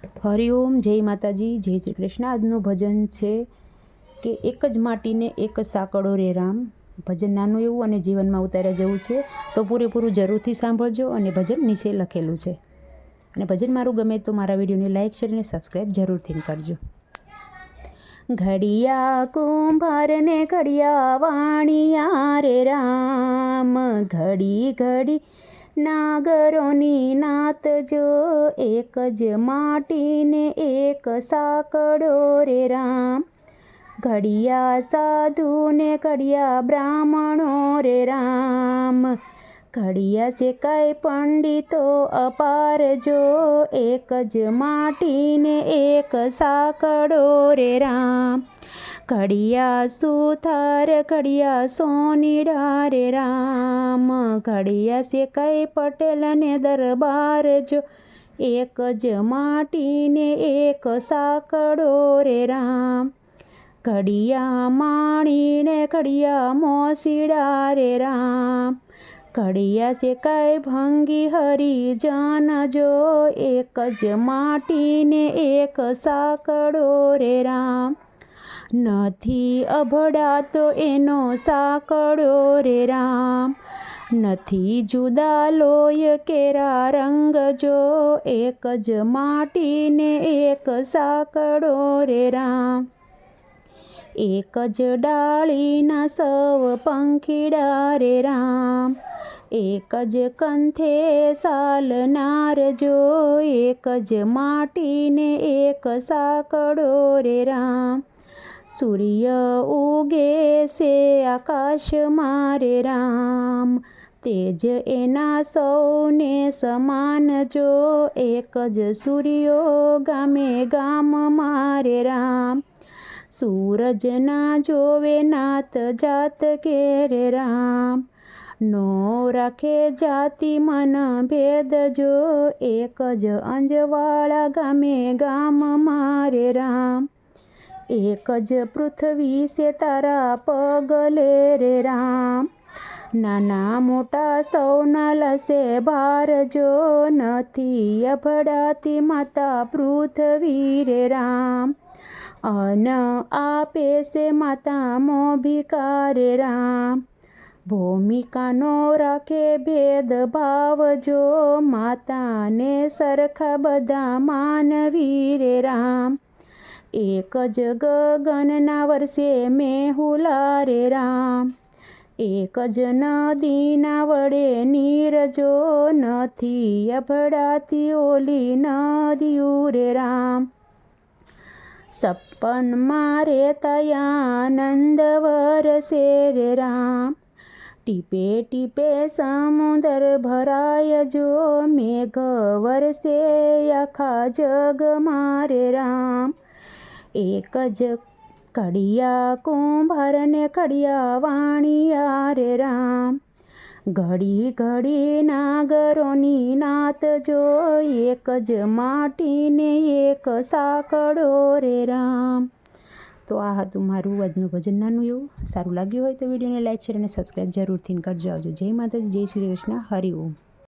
હરિઓમ જય માતાજી, જય શ્રી કૃષ્ણ. આજનું ભજન છે કે એક જ માટીને એક જ સાંકળો રે રામ. ભજન નાનું એવું અને જીવનમાં ઉતાર્યા જેવું છે. તો પૂરેપૂરું જરૂરથી સાંભળજો અને ભજન નીચે લખેલું છે. અને ભજન મારું ગમે તો મારા વિડીયોને લાઇક શેર અને સબસ્ક્રાઈબ જરૂરથી કરજો. ઘડિયા કુંભારને ઘડિયા વાણિયા રે રામ. ઘડી ઘડી નાગરોની નાત જો એક જ માટીને એક સાકડો રે રામ. ઘડિયા સાધુને ઘડિયા બ્રાહ્મણો રે રામ. ઘડિયા કાંઈ પંડિતો અપાર જો એક જ માટીને એક સાકડો રે રામ. ઘડિયા સુથાર ઘડિયા સોનીડા રે રામ ઘડિયા સે કઈ પટેલને દરબાર જો એક જ માટીને એક સાકડો રે રામ ઘડિયા માણીને ઘડિયા મોસીડા રે રામ ઘડિયા સે કઈ ભંગી હરી જાન જો એક જ માટીને એક સાકડો રે રામ નથી અભડાતો એનો સાંકળો રે રામ. નથી જુદા લોય કેરા રંગ જો એક જ માટીને એક સાકડો રે રામ. એક જ ડાળીના સવ પંખીડા રે રામ. એક જ કંથે સાલનાર જો એક જ માટીને એક સાકડો રે રામ. સૂર્ય ઉગે છે આકાશમાં રે રામ. તેજ એના સૌને સમાન જો એક જ સૂર્યો ગામે ગામ મારે રામ. સૂરજના જોવે નાત જાત કે રે રામ. નો રાખે જાતિ મન ભેદ જો એક જ અંજવાળા ગામે ગામ મારે રામ. એક જ પૃથ્વી સે તારા પગલે રે રામ. નાના મોટા સૌના લસે ભાર જો નથી અભડાતી માતા પૃથ્વી રે રામ. અન આપે છે માતા મોભિકા રામ. ભૂમિકાનો રાખે ભેદભાવ જો માતાને સરખા બધા માનવી રે રામ. એક જ ગગનના વર્ષે મેહુલા રે રામ. એક જ નદીના વડે નીરજો નથી, અભડાતી ઓલી નદીયું રે રામ. સપન મારે તયાનંદ વરસે રે રામ. ટીપે ટીપે સમુદર ભરાય જો મેઘ વરસે, આખા જગ મારે રામ. એક જ કડિયા કુંભારને કડિયા વાણિયા રે રામ. ઘડી ઘડી નાગરોની નાત જો એક જ માટીને એક સાકડો રે રામ. તો આ હતું મારું આજનું ભજન નાનું એવું. સારું લાગ્યું હોય તો વિડીયોને લાઈક, શેર અને સબસ્ક્રાઈબ જરૂરથી કરજો. આવજો. જય માતાજી, જય શ્રી કૃષ્ણ. હરિ ઓમ.